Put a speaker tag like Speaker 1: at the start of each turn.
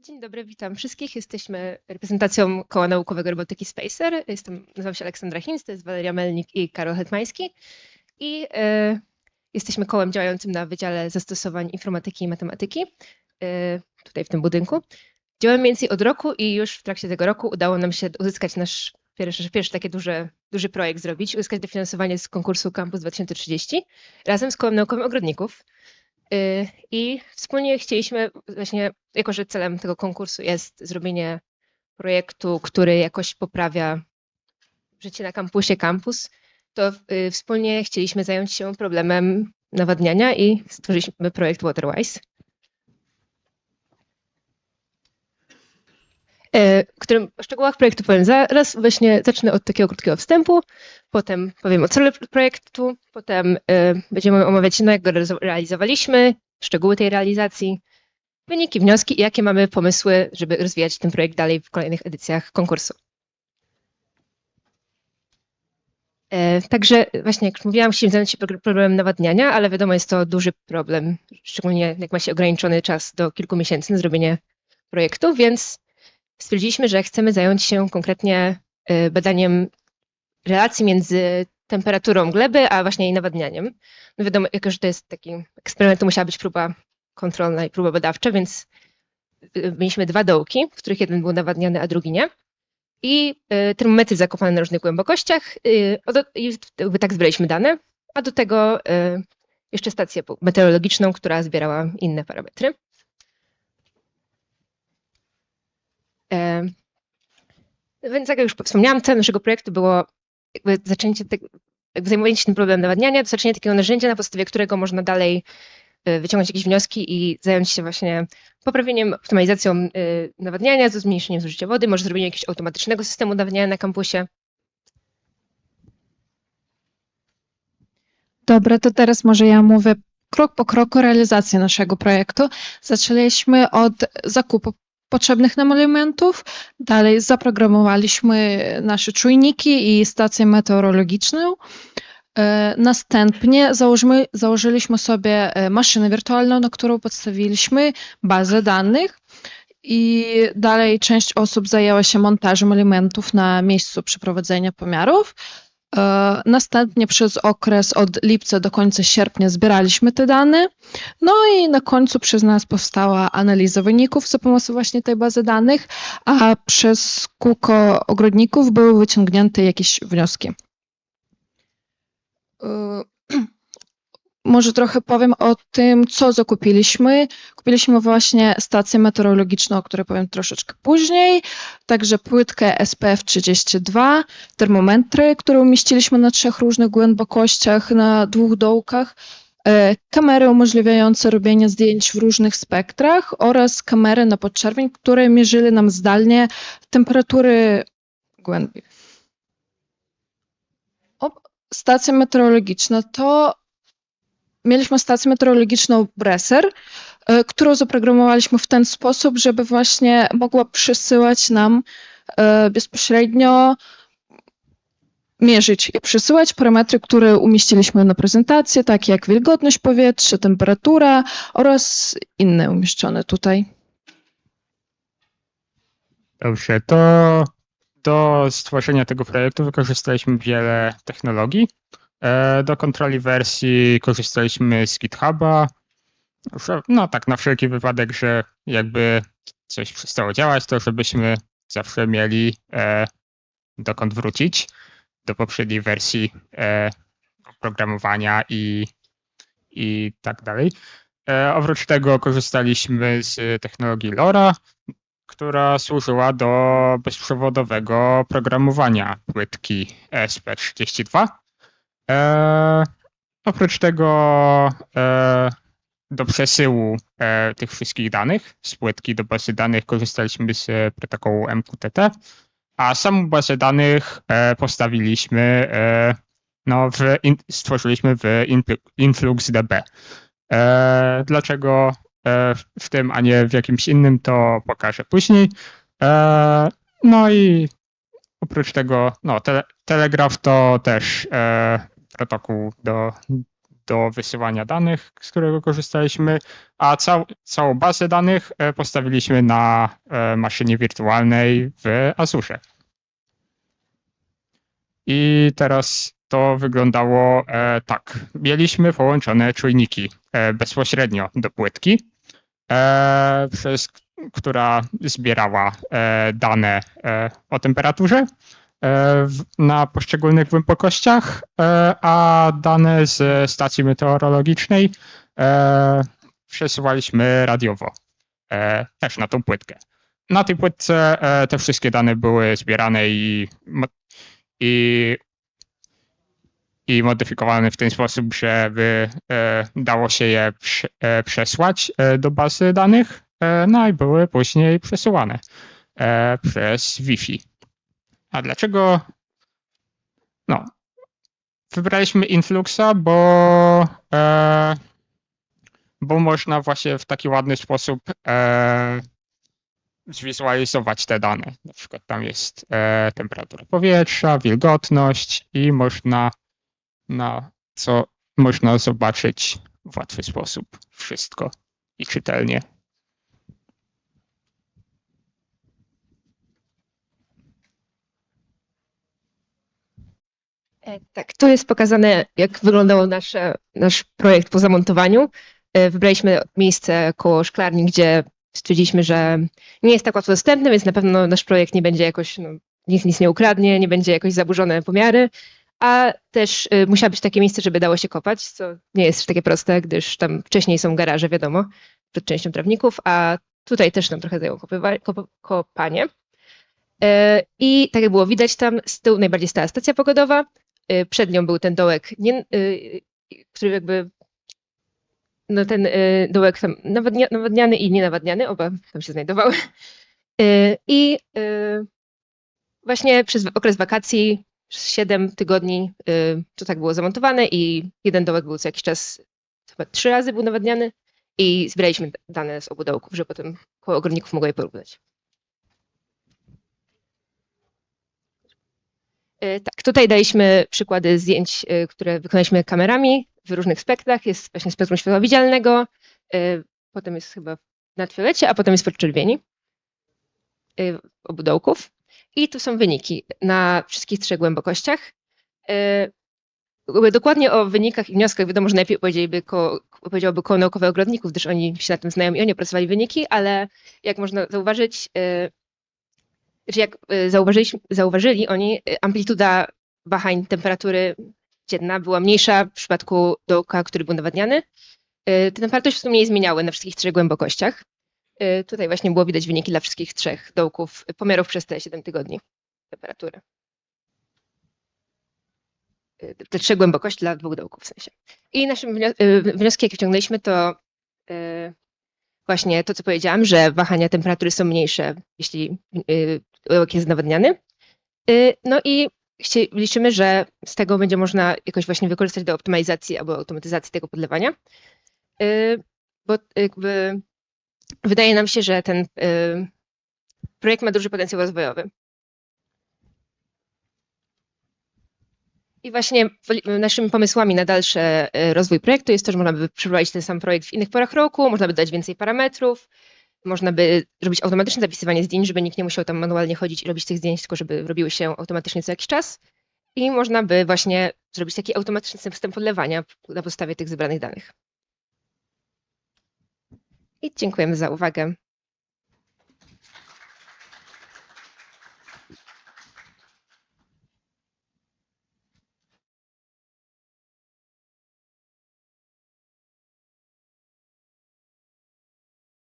Speaker 1: Dzień dobry, witam wszystkich. Jesteśmy reprezentacją Koła Naukowego Robotyki Spacer. Jestem, nazywam się Aleksandra Hinz, to jest Waleria Melnik i Karol Hetmański. I e, jesteśmy kołem działającym na Wydziale Zastosowań Informatyki i Matematyki, e, tutaj w tym budynku. Działamy mniej więcej od roku i już w trakcie tego roku udało nam się uzyskać nasz pierwszy, pierwszy taki duży, duży projekt zrobić, uzyskać dofinansowanie z konkursu Campus 2030 razem z Kołem Naukowym Ogrodników. Y, I wspólnie chcieliśmy właśnie, jako że celem tego konkursu jest zrobienie projektu, który jakoś poprawia życie na kampusie kampus, to y, wspólnie chcieliśmy zająć się problemem nawadniania i stworzyliśmy projekt Waterwise. Którym o szczegółach projektu powiem zaraz. Właśnie zacznę od takiego krótkiego wstępu, potem powiem o celu projektu, potem e, będziemy omawiać, no jak go realizo- realizowaliśmy, szczegóły tej realizacji, wyniki, wnioski i jakie mamy pomysły, żeby rozwijać ten projekt dalej w kolejnych edycjach konkursu. E, Także właśnie, jak już mówiłam, chcieliśmy zająć się pro- problemem nawadniania, ale wiadomo, jest to duży problem, szczególnie jak ma się ograniczony czas do kilku miesięcy na zrobienie projektu, więc stwierdziliśmy, że chcemy zająć się konkretnie y, badaniem relacji między temperaturą gleby, a właśnie jej nawadnianiem. No wiadomo, jako że to jest taki eksperyment, to musiała być próba kontrolna i próba badawcza, więc y, mieliśmy dwa dołki, w których jeden był nawadniany, a drugi nie. I y, termometry zakopane na różnych głębokościach. y, I tak zbieraliśmy dane, a do tego y, jeszcze stację meteorologiczną, która zbierała inne parametry. E, Więc jak już wspomniałam, celem naszego projektu było zaczęcie jakby zajmowanie się tym problemem nawadniania, zaczęcie takiego narzędzia, na podstawie którego można dalej e, wyciągnąć jakieś wnioski i zająć się właśnie poprawieniem, optymalizacją e, nawadniania, ze zmniejszeniem zużycia wody, może zrobieniem jakiegoś automatycznego systemu nawadniania na kampusie.
Speaker 2: Dobra, to teraz może ja mówię krok po kroku realizacji naszego projektu. Zaczęliśmy od zakupu potrzebnych nam elementów, dalej zaprogramowaliśmy nasze czujniki i stację meteorologiczną. E, Następnie założymy, założyliśmy sobie e, maszynę wirtualną, na którą podstawiliśmy bazę danych. I dalej część osób zajęła się montażem elementów na miejscu przeprowadzenia pomiarów. E, Następnie przez okres od lipca do końca sierpnia zbieraliśmy te dane. No i na końcu przez nas powstała analiza wyników za pomocą właśnie tej bazy danych, a przez kółko ogrodników były wyciągnięte jakieś wnioski. Może trochę powiem o tym, co zakupiliśmy. Kupiliśmy właśnie stację meteorologiczną, o której powiem troszeczkę później, także płytkę SPF 32, termometry, które umieściliśmy na trzech różnych głębokościach, na dwóch dołkach, e, kamery umożliwiające robienie zdjęć w różnych spektrach oraz kamery na podczerwień, które mierzyły nam zdalnie temperatury głębi. Stacja meteorologiczna to mieliśmy stację meteorologiczną Bresser, e, którą zaprogramowaliśmy w ten sposób, żeby właśnie mogła przesyłać nam e, bezpośrednio mierzyć i przesyłać parametry, które umieściliśmy na prezentacji, takie jak wilgotność powietrza, temperatura oraz inne umieszczone tutaj.
Speaker 3: Dobrze, to do stworzenia tego projektu wykorzystaliśmy wiele technologii. E, Do kontroli wersji korzystaliśmy z GitHuba. No tak, na wszelki wypadek, że jakby coś przestało działać, to żebyśmy zawsze mieli e, dokąd wrócić do poprzedniej wersji e, oprogramowania i, i tak dalej. E, Oprócz tego korzystaliśmy z technologii LoRa, która służyła do bezprzewodowego programowania płytki ESP32. E, oprócz tego e, do przesyłu e, tych wszystkich danych z płytki do bazy danych korzystaliśmy z e, protokołu MQTT, a samą bazę danych e, postawiliśmy, no, w in, stworzyliśmy w Influ- InfluxDB. Dlaczego w- tym, a nie w jakimś innym, to pokażę później. No i oprócz tego, no, tele, Telegraf to też e, protokół do do wysyłania danych, z którego korzystaliśmy, a cał, całą bazę danych e, postawiliśmy na e, maszynie wirtualnej w Azure. I teraz to wyglądało e, tak. Mieliśmy połączone czujniki bezpośrednio do płytki, przez która zbierała dane o temperaturze na poszczególnych głębokościach, e, a dane z stacji meteorologicznej e, przesyłaliśmy radiowo e, też na tą płytkę. Na tej płytce e, te wszystkie dane były zbierane i, i i modyfikowane w ten sposób, żeby e, dało się je prze, e, przesłać e, do bazy danych, e, no i były później przesyłane e, przez Wi-Fi. A dlaczego? No, wybraliśmy Influxa, bo, e, bo można właśnie w taki ładny sposób e, zwizualizować te dane. Na przykład tam jest e, temperatura powietrza, wilgotność i można na co można zobaczyć w łatwy sposób wszystko i czytelnie.
Speaker 1: Tak, tu jest pokazane, jak wyglądał nasz, nasz projekt po zamontowaniu. E, Wybraliśmy miejsce koło szklarni, gdzie stwierdziliśmy, że nie jest tak łatwo dostępne, więc na pewno nasz projekt nie będzie jakoś, no, nic, nic nie ukradnie, nie będzie jakoś zaburzone pomiary, a też e, musiało być takie miejsce, żeby dało się kopać, co nie jest takie proste, gdyż tam wcześniej są garaże, wiadomo, przed częścią trawników, a tutaj też nam trochę zajęło kop- kopanie. E, I tak jak było widać tam, z tyłu najbardziej stała stacja pogodowa, y, przed nią był ten dołek, nie, y, który jakby, no ten y, dołek tam nawadnia, nawadniany i nienawadniany, oba tam się znajdowały. Y, I y, właśnie przez okres wakacji, przez 7 tygodni, y, to tak było zamontowane i jeden dołek był co jakiś czas, chyba trzy razy był nawadniany i zbieraliśmy dane z obu dołków, żeby potem koło ogrodników mogło je porównać. Tak, tutaj daliśmy przykłady zdjęć, e, które wykonaliśmy kamerami w różnych spektrach. Jest właśnie spektrum światła widzialnego, e, potem jest chyba w nadfiolecie, a potem jest podczerwieni obu dołków. I tu są wyniki na wszystkich trzech głębokościach. Dokładnie o wynikach i wnioskach wiadomo, że najlepiej opowiedzieliby ko, opowiedziałby koło naukowe ogrodników, gdyż oni się na tym znają i oni opracowali wyniki, ale jak można zauważyć, że jak y, zauważyli oni, y, amplituda wahań temperatury dzienna była mniejsza w przypadku dołka, który był nawadniany. Y, Te temperatury się w sumie nie zmieniały na wszystkich trzech głębokościach. Tutaj właśnie było widać wyniki dla wszystkich trzech dołków, pomiarów przez te 7 tygodni temperatury. Te trzy głębokości dla dwóch dołków w sensie. I naszym wnio- y, wnioski, jakie wyciągnęliśmy, to właśnie to, co powiedziałam, że wahania temperatury są mniejsze, jeśli dołek jest nawadniany. Y, No i liczymy, że z tego będzie można jakoś właśnie wykorzystać do optymalizacji albo automatyzacji tego podlewania. Y, Bo jakby wydaje nam się, że ten y, projekt ma duży potencjał rozwojowy. I właśnie naszymi pomysłami na dalszy rozwój projektu jest to, że można by przeprowadzić ten sam projekt w innych porach roku, można by dać więcej parametrów, można by robić automatyczne zapisywanie zdjęć, żeby nikt nie musiał tam manualnie chodzić i robić tych zdjęć, tylko żeby robiły się automatycznie co jakiś czas. I można by właśnie zrobić taki automatyczny system podlewania na podstawie tych zebranych danych. I dziękujemy za uwagę.